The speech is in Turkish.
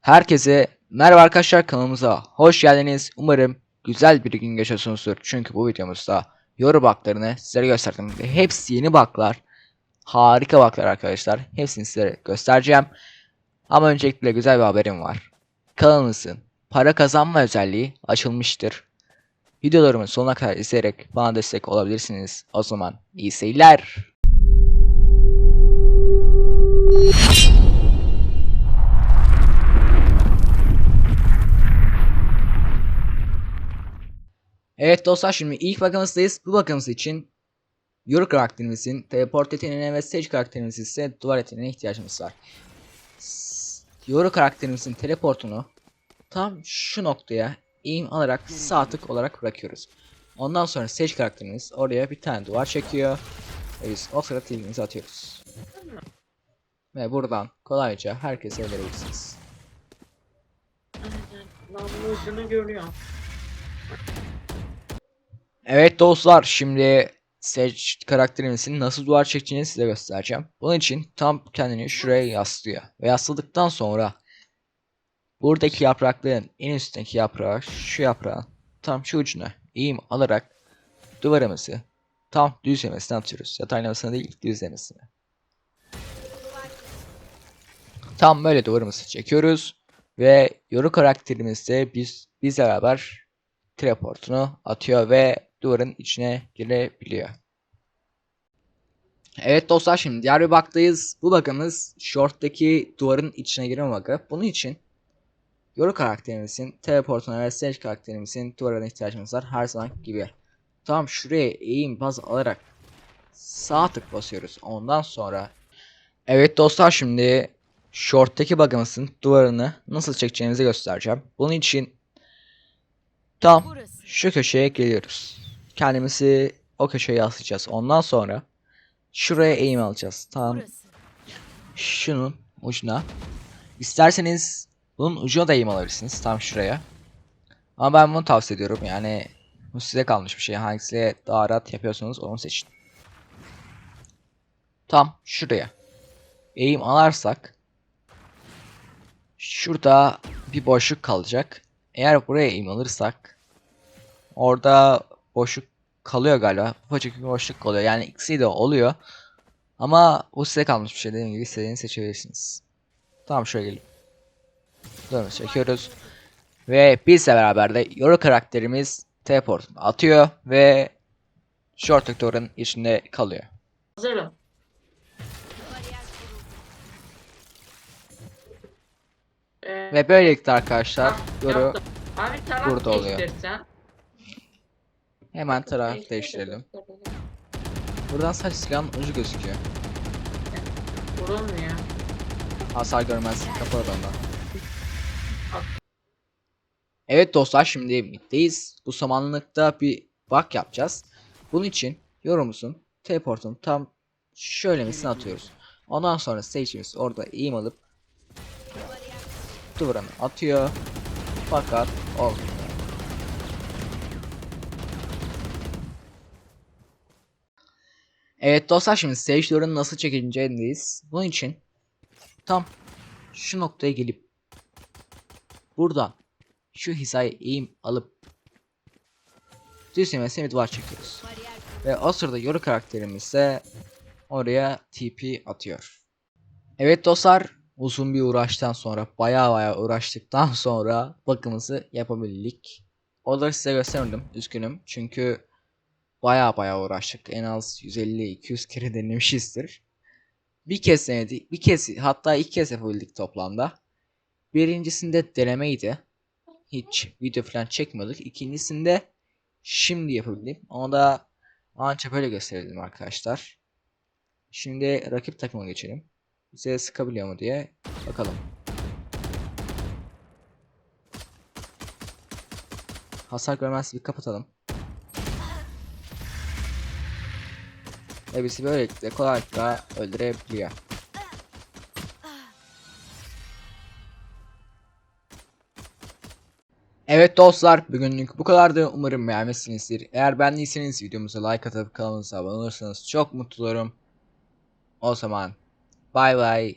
Herkese merhaba arkadaşlar kanalımıza hoş geldiniz. Umarım güzel bir gün geçiyorsunuzdur. Çünkü bu videomuzda yoru baklarını sizlere gösterdim. Ve hepsi yeni baklar. Harika baklar arkadaşlar. Hepsini sizlere göstereceğim. Ama öncelikle güzel bir haberim var. Kanalımızın para kazanma özelliği açılmıştır. Videolarımı sonuna kadar izleyerek bana destek olabilirsiniz. O zaman iyi seyirler. Evet dostlar şimdi ilk bakımızdayız. Bu bakımız için Yoru karakterimizin teleport yeteneğine ve Sage karakterimizin ise duvar yeteneğine ihtiyacımız var. Yoru karakterimizin teleportunu tam şu noktaya aim alarak sağ tık olarak bırakıyoruz. Ondan sonra Sage karakterimiz oraya bir tane duvar çekiyor. Ve biz o sırada tilimizi atıyoruz. Ve buradan kolayca herkese öldürebilirsiniz. Aynen. Namlu ucunu görüyor. Evet dostlar şimdi Sage karakterimizin nasıl duvar çekeceğini size göstereceğim. Bunun için tam kendini şuraya yaslıyor. Ve yasladıktan sonra buradaki yaprakların en üstteki yaprağı şu yaprağın tam şu ucuna eğim alarak duvarımızı tam düzlemesine atıyoruz. Yataylamasına değil düzlemesine. Tam böyle duvarımızı çekiyoruz. Ve yoru karakterimiz de biz, bizle beraber teleportunu atıyor ve duvarın içine girebiliyor. Evet dostlar şimdi diğer bir baktayız. Bu bakımız short'taki duvarın içine girme bakı. Bunun için Yoru karakterimizin teleportuna ve Sage karakterimizin duvarına ihtiyacımız var her zaman gibi. Tam şuraya eğim baz alarak sağ tık basıyoruz. Ondan sonra Evet dostlar şimdi short'taki bug'ımızın duvarını nasıl çekeceğimizi göstereceğim. Bunun için tam şu köşeye geliyoruz. Kendimizi o köşeye yaslayacağız. Ondan sonra şuraya eğim alacağız. Tam Burası. şunun ucuna. İsterseniz bunun ucuna da eğim alabilirsiniz. Tam şuraya. Ama ben bunu tavsiye ediyorum. Yani bu size kalmış bir şey. Hangisiyle daha rahat yapıyorsanız onu seçin. Tam şuraya. Eğim alarsak şurada bir boşluk kalacak. Eğer buraya eğim alırsak orada boşluk kalıyor galiba. Ufacık bir boşluk kalıyor. Yani ikisi de oluyor. Ama bu size kalmış bir şey. Dediğim gibi istediğini seçebilirsiniz. Tamam şöyle gelin. Dönüş çekiyoruz. Ve bizle beraber de Yoru karakterimiz teleportunu atıyor ve short doktorun içinde kalıyor. Hazırım. Ve böylelikle arkadaşlar tamam, Yoru yaptım. Abi taraf burada oluyor. değiştirsen. Hemen taraf Değiştir- değiştirelim. Buradan sadece silahın ucu gözüküyor. Vurulmuyor. Hasar görmez kapalı ondan. Evet dostlar şimdi middeyiz. Bu samanlıkta bir bug yapacağız. Bunun için yorumumuzun teleportunu tam şöylemesine atıyoruz. Ondan sonra stage'imiz orada eğim alıp duvarını atıyor. Fakat olmuyor. Evet dostlar şimdi duvarını nasıl çekileceğindeyiz. Bunun için tam şu noktaya gelip buradan şu hizaya eğim alıp düzlemesine bir duvar çekiyoruz. Ve o sırada yoru karakterimiz ise oraya TP atıyor. Evet dostlar uzun bir uğraştan sonra baya baya uğraştıktan sonra bakımızı yapabildik. Onları size göstermedim üzgünüm çünkü baya baya uğraştık en az 150-200 kere denemişizdir. Bir kez denedik bir kez hatta iki kez yapabildik toplamda. Birincisinde denemeydi. Hiç video falan çekmedik. İkincisinde şimdi yapabildim. Onu da Anca böyle gösterelim arkadaşlar. Şimdi rakip takıma geçelim. Bize sıkabiliyor mu diye bakalım. Hasar görmez bir kapatalım. Ve bizi böylelikle kolaylıkla öldürebiliyor. Evet dostlar bugünlük bu kadardı umarım beğenmişsinizdir. Eğer beğendiyseniz videomuza like atıp kanalımıza abone olursanız çok mutlu olurum. O zaman bay bay.